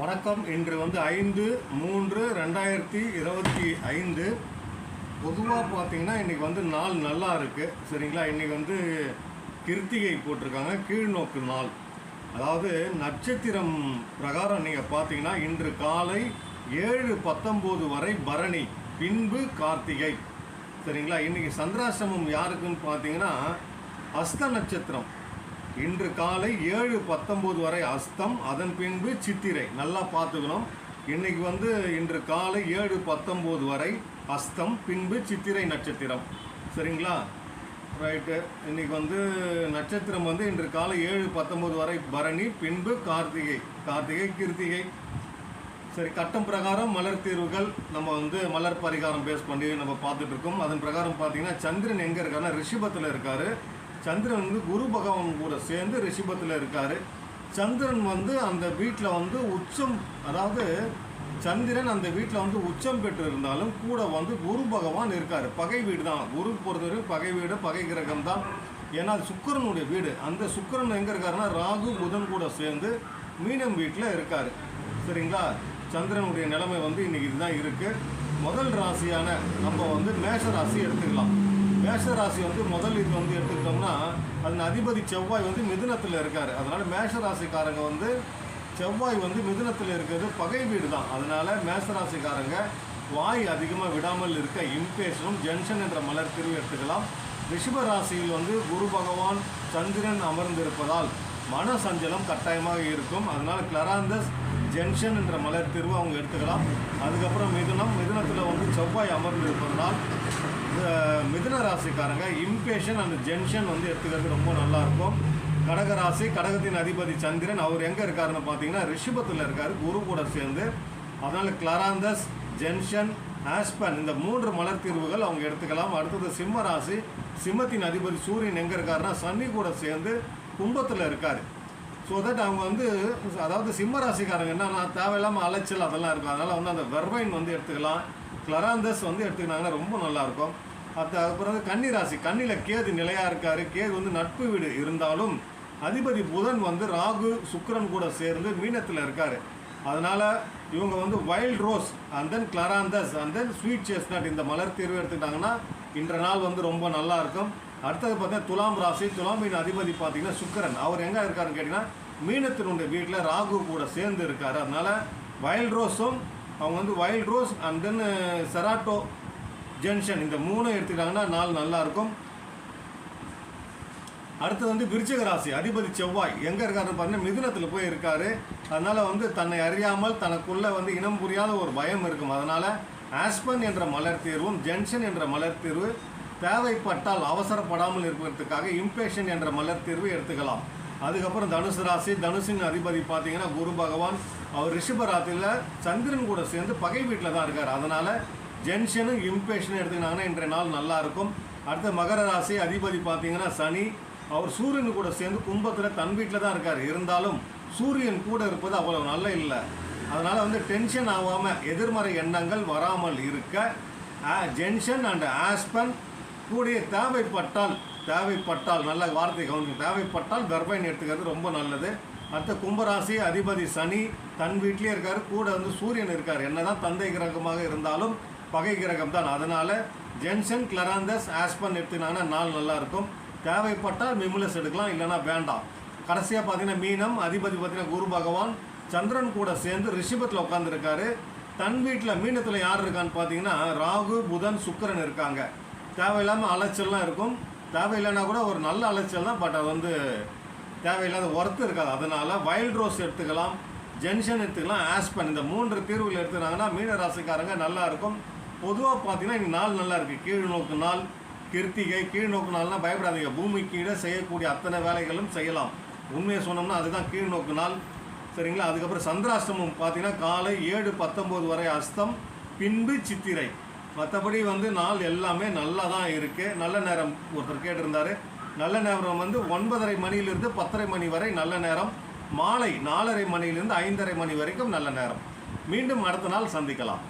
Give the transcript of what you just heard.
வணக்கம். இன்று வந்து ஐந்து மூன்று ரெண்டாயிரத்தி இருபத்தி ஐந்து. பொதுவாக பார்த்தீங்கன்னா இன்றைக்கி வந்து நாள் நல்லா இருக்குது சரிங்களா? இன்றைக்கி வந்து கிருத்திகை போட்டிருக்காங்க. கீழ்நோக்கு நாள். அதாவது நட்சத்திரம் பிரகாரம் நீங்கள் பார்த்தீங்கன்னா இன்று காலை ஏழு பத்தொம்போது வரை பரணி பின்பு கார்த்திகை. சரிங்களா? இன்றைக்கி சந்திராசிரமம் யாருக்குன்னு பார்த்தீங்கன்னா அஸ்த நட்சத்திரம். இன்று காலை ஏழு பத்தொம்போது வரை அஸ்தம் அதன் பின்பு சித்திரை. நல்லா பார்த்துக்கணும். இன்னைக்கு வந்து இன்று காலை ஏழு பத்தொம்போது வரை அஸ்தம் பின்பு சித்திரை நட்சத்திரம். சரிங்களா? ரைட்டு இன்னைக்கு வந்து நட்சத்திரம் வந்து இன்று காலை ஏழு பத்தொம்போது வரை பரணி பின்பு கார்த்திகை. கார்த்திகை கிருத்திகை. சரி கட்டம் பிரகாரம் மலர் தீர்வுகள் நம்ம வந்து மலர் பரிகாரம் பேஸ் பண்ணி நம்ம பார்த்துட்டு இருக்கோம். அதன் பிரகாரம் பார்த்தீங்கன்னா சந்திரன் எங்கே இருக்காருன்னா ரிஷபத்தில் இருக்காரு. சந்திரன் வந்து குரு பகவான் கூட சேர்ந்து ரிஷபத்தில் இருக்கார். சந்திரன் வந்து அந்த வீட்டில் வந்து உச்சம் அதாவது சந்திரன் அந்த வீட்டில் வந்து உச்சம் பெற்று இருந்தாலும் கூட வந்து குரு பகவான் இருக்கார். பகை வீடு தான். குரு பொறுத்தவரை பகை வீடு பகை கிரகம் தான். ஏன்னா அது சுக்கிரனுடைய வீடு. அந்த சுக்கிரன் எங்கே இருக்காருன்னா ராகு புதன் கூட சேர்ந்து மீனம் வீட்டில் இருக்கார். சரிங்களா? சந்திரனுடைய நிலைமை வந்து இன்றைக்கி இதுதான் இருக்குது முதல் ராசியான நம்ம வந்து மேஷ ராசி எடுத்துக்கலாம். மேஷ ராசி வந்து முதல் இது வந்து எடுத்துக்கிட்டோம்னா அதன் அதிபதி செவ்வாய் வந்து மிதுனத்தில் இருக்கார். அதனால் மேஷ ராசிக்காரங்க வந்து செவ்வாய் வந்து மிதுனத்தில் இருக்கிறது பகை வீடு தான். அதனால் மேஷராசிக்காரங்க வாய் அதிகமாக விடாமல் இருக்க இம்பேஷனும் ஜென்ஷன் என்ற மலர் திருவி எடுத்துக்கலாம். ரிஷப ராசியில் வந்து குரு பகவான் சந்திரன் அமர்ந்திருப்பதால் மன சஞ்சலம் கட்டாயமாக இருக்கும். அதனால் கிளராந்தஸ் ஜென்ஷன் என்ற மலர் தீர்வு அவங்க எடுத்துக்கலாம். அதுக்கப்புறம் மிதுனம் மிதுனத்தில் செவ்வாய் அமர்ந்து இருப்பதனால் இந்த மிதுன ராசிக்காரங்க இம்பேஷன் அண்ட் ஜென்ஷன் வந்து எடுத்துக்கிறது ரொம்ப நல்லா இருக்கும். கடக ராசி கடகத்தின் அதிபதி சந்திரன் அவர் எங்கே இருக்காருன்னு பார்த்தீங்கன்னா ரிஷபத்தில் இருக்கார் குரு கூட சேர்ந்து. அதனால் கிளராந்தஸ் ஜென்ஷன் ஆஸ்பன் இந்த மூன்று மலர் தீர்வுகள் அவங்க எடுத்துக்கலாம். அடுத்தது சிம்ம ராசி சிம்மத்தின் அதிபதி சூரியன் எங்கே இருக்காருன்னா சன்னி கூட சேர்ந்து கும்பத்தில் இருக்கார். ஸோ தட் அவங்க வந்து அதாவது சிம்ம ராசிக்காரங்க என்னன்னா தேவையில்லாமல் அலைச்சல் அதெல்லாம் இருக்கும். அதனால் வந்து அந்த வெர்வைன் வந்து எடுத்துக்கலாம். கிளராந்தஸ் வந்து எடுத்துக்கினாங்கன்னா ரொம்ப நல்லாயிருக்கும். அது அப்புறம் வந்து கன்னி ராசி கண்ணியில் கேது நிலையாக இருக்கார். கேது வந்து நட்பு வீடு இருந்தாலும் அதிபதி புதன் வந்து ராகு சுக்கரன் கூட சேர்ந்து மீனத்தில் இருக்கார். அதனால் இவங்க வந்து wild rose and then clematis and then sweet chestnut இந்த மலர் தீர்வு எடுத்துக்கிட்டாங்கன்னா இன்ற நாள் வந்து ரொம்ப நல்லா இருக்கும் அடுத்தது பார்த்தீங்கன்னா துலாம் ராசி. துலாமின் அதிபதி பார்த்தீங்கன்னா சுக்கிரன். அவர் எங்கே இருக்காருன்னு கேட்டிங்கன்னா மீனத்தினுடைய வீட்டில் ராகு கூட சேர்ந்து இருக்கார். அதனால் வைல்ட் ரோஸும் அவங்க வந்து wild rose and then cerato gentian இந்த மூணும் எடுத்துக்கிட்டாங்கன்னா நாள் நல்லாயிருக்கும் அடுத்து வந்து விருச்சிக ராசி அதிபதி செவ்வாய். எங்கே இருக்காருன்னு பார்த்தீங்கன்னா மிதுனத்தில் போய் இருக்காரு. அதனால் வந்து தன்னை அறியாமல் தனக்குள்ளே வந்து இனம் புரியாத ஒரு பயம் இருக்கும். அதனால் ஆஸ்பன் என்ற மலர் தீர்வும் ஜென்ஷன் என்ற மலர் தீர்வு தேவைப்பட்டால் அவசரப்படாமல் இருப்பதற்காக இம்பேஷன் என்ற மலர் தீர்வு எடுத்துக்கலாம். அதுக்கப்புறம் தனுசு ராசி தனுசின் அதிபதி பார்த்தீங்கன்னா குரு பகவான். அவர் ரிஷப ராத்திரியில் சந்திரன் கூட சேர்ந்து பகை வீட்டில் தான் இருக்கார். அதனால் ஜென்ஷனும் இம்பேஷனும் எடுத்துக்கினாங்கன்னா இன்றைய நாள் நல்லாயிருக்கும் அடுத்த மகர ராசி அதிபதி பார்த்தீங்கன்னா சனி. அவர் சூரியன் கூட சேர்ந்து கும்பத்தில் தன் வீட்டில் தான் இருக்கார். இருந்தாலும் சூரியன் கூட இருப்பது அவ்வளோ நல்ல இல்லை. அதனால் வந்து டென்ஷன் ஆகாமல் எதிர்மறை எண்ணங்கள் வராமல் இருக்க ஜென்ஷன் அண்ட் ஆஸ்பன் கூடிய தேவைப்பட்டால் தேவைப்பட்டால் நல்ல வார்த்தை கவனிக்கும் தேவைப்பட்டால் கர்ப்பைன் எடுத்துக்கிறது ரொம்ப நல்லது. அடுத்த கும்பராசி அதிபதி சனி தன் வீட்லேயே இருக்கார் கூட வந்து சூரியன் இருக்கார். என்னதான் தந்தை கிரகமாக இருந்தாலும் பகை கிரகம் தான். அதனால் ஜென்சன் கிளராந்தஸ் ஆஸ்பன் எடுத்துனாங்கன்னா நாள் நல்லாயிருக்கும் தேவைப்பட்டால் மிமுலஸ் எடுக்கலாம் இல்லைன்னா வேண்டாம். கடைசியாக பார்த்தீங்கன்னா மீனம் அதிபதி பார்த்தீங்கன்னா குரு பகவான் சந்திரன் கூட சேர்ந்து ரிஷபத்தில் உட்காந்துருக்காரு தன் வீட்டில் மீனத்தில் யார் இருக்கான்னு பார்த்தீங்கன்னா ராகு புதன் சுக்கரன் இருக்காங்க. தேவையில்லாமல் அலைச்சல்லாம் இருக்கும். தேவையில்லைன்னா கூட ஒரு நல்ல அலைச்சல் தான் பட் அது வந்து தேவையில்லாத ஒர்த்து இருக்காது. அதனால் வைல்ட் ரோஸ் எடுத்துக்கலாம் ஜென்ஷன் எடுத்துக்கலாம் ஆஸ்பன் இந்த மூன்று தீர்வுகள் எடுத்துனாங்கன்னா மீன ராசிக்காரங்க நல்லா இருக்கும். பொதுவாக பார்த்தீங்கன்னா இன்னைக்கு நாள் நல்லா இருக்குது கீழ் நோக்கு நாள் கிருத்திகை கீழ் நோக்கு நாள்னால் பயப்படாதீங்க. பூமி கீழே செய்யக்கூடிய அத்தனை வேலைகளும் செய்யலாம். உண்மையை சொன்னோம்னா அதுதான் கீழ் நோக்கு நாள். சரிங்களா? அதுக்கப்புறம் சந்திராஷ்டமம் பார்த்தீங்கன்னா காலை ஏழு பத்தொம்போது வரை அஸ்தம் பின்பு சித்திரை. மற்றபடி வந்து நாள் எல்லாமே நல்லா தான் இருக்குது நல்ல நேரம் ஒருத்தர் கேட்டிருந்தார். நல்ல நேரம் வந்து ஒன்பதரை மணியிலிருந்து பத்தரை மணி வரை நல்ல நேரம். மாலை நாலரை மணியிலிருந்து ஐந்தரை மணி வரைக்கும் நல்ல நேரம். மீண்டும் அடுத்த நாள் சந்திக்கலாம்.